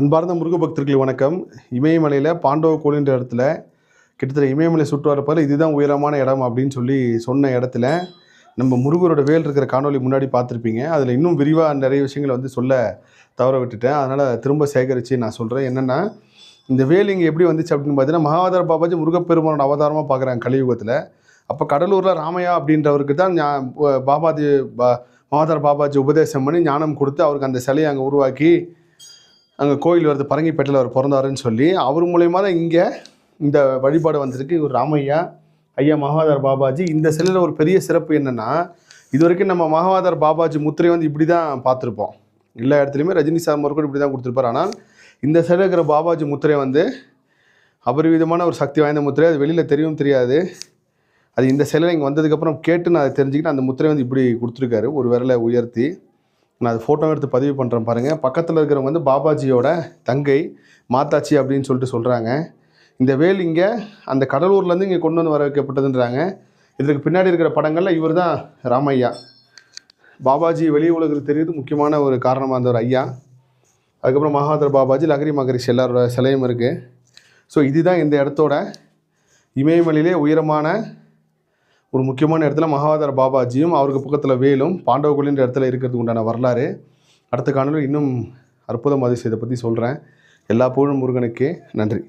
அன்பார்ந்த முருக பக்தர்கள் வணக்கம். இமயமலையில் பாண்டவ கோயில்ன்ற இடத்துல கிட்டத்தட்ட இமயமலை சுற்று இதுதான் உயரமான இடம் அப்படின்னு சொல்லி சொன்ன இடத்துல நம்ம முருகரோட வேல் இருக்கிற காணொளி முன்னாடி பார்த்துருப்பீங்க. அதில் இன்னும் விரிவாக நிறைய விஷயங்களை வந்து சொல்ல தவற விட்டுட்டேன். அதனால் திரும்ப சேகரித்து நான் சொல்கிறேன் என்னென்னா இந்த வேல் இங்கே எப்படி வந்துச்சு அப்படின்னு பார்த்தீங்கன்னா மகாதார பாபாஜி முருகப்பெருமானோட அவதாரமாக பார்க்குறாங்க கலியுகத்தில். அப்போ கடலூரில் ராமையா அப்படின்றவருக்கு தான் பாபாஜி பா மகாதார பாபாஜி உபதேசம் பண்ணி ஞானம் கொடுத்து அவருக்கு அந்த சிலையை அங்கே உருவாக்கி அங்கே கோயில் வருது பரங்கிப்பேட்டையில் அவர் பிறந்தாருன்னு சொல்லி அவர் மூலயமா தான் இங்கே இந்த வழிபாடு வந்திருக்கு. இவர் ராமையா ஐயா மகாதார் பாபாஜி. இந்த சிலையில் ஒரு பெரிய சிறப்பு என்னென்னா இது வரைக்கும் நம்ம மகாதார் பாபாஜி முத்திரை வந்து இப்படி தான் பார்த்துருப்போம். எல்லா இடத்துலையுமே ரஜினி சார் மறுக்கும் இப்படி தான் கொடுத்துருப்பார். ஆனால் இந்த சிலை இருக்கிற பாபாஜி முத்திரை வந்து அபரிவிதமான ஒரு சக்தி வாய்ந்த முத்திரை. அது வெளியில் தெரியவும் தெரியாது. அது இந்த சிலை இங்கே வந்ததுக்கப்புறம் கேட்டு நான் அதை தெரிஞ்சுக்கிட்டு அந்த முத்திரை வந்து இப்படி கொடுத்துருக்காரு. ஒரு விரலை உயர்த்தி நான் அது ஃபோட்டோ எடுத்து பதிவு பண்ணுறேன் பாருங்கள் பக்கத்தில் இருக்கிறவங்க வந்து பாபாஜியோட தங்கை மாத்தாச்சி அப்படின்னு சொல்லிட்டு சொல்கிறாங்க இந்த வேல் இங்கே அந்த கடலூர்லேருந்து இங்கே கொண்டு வந்து வர வைக்கப்பட்டதுன்றாங்க. இதுக்கு பின்னாடி இருக்கிற படங்களில் இவர் தான் ராமையா. பாபாஜி வெளி உலகத்துக்கு தெரியுது முக்கியமான ஒரு காரணமாக இருந்த ஒரு ஐயா. அதுக்கப்புறம் மகாதர் பாபாஜி லகரி மகரிஷி எல்லாரோட சிலையும் இருக்குது ஸோ இதுதான் இந்த இடத்தோட இமயமலையிலே உயரமான ஒரு முக்கியமான இடத்துல மகாவதார பாபாஜியும் அவருக்கு பக்கத்தில் வேலும் பாண்டவகுலின்ற இடத்துல இருக்கிறதுக்கு உண்டான வரலாறு. அடுத்த காணொலி இன்னும் அற்புதம் அதிசயத்தை பற்றி சொல்கிறேன் எல்லா புகழும் முருகனுக்கே. நன்றி.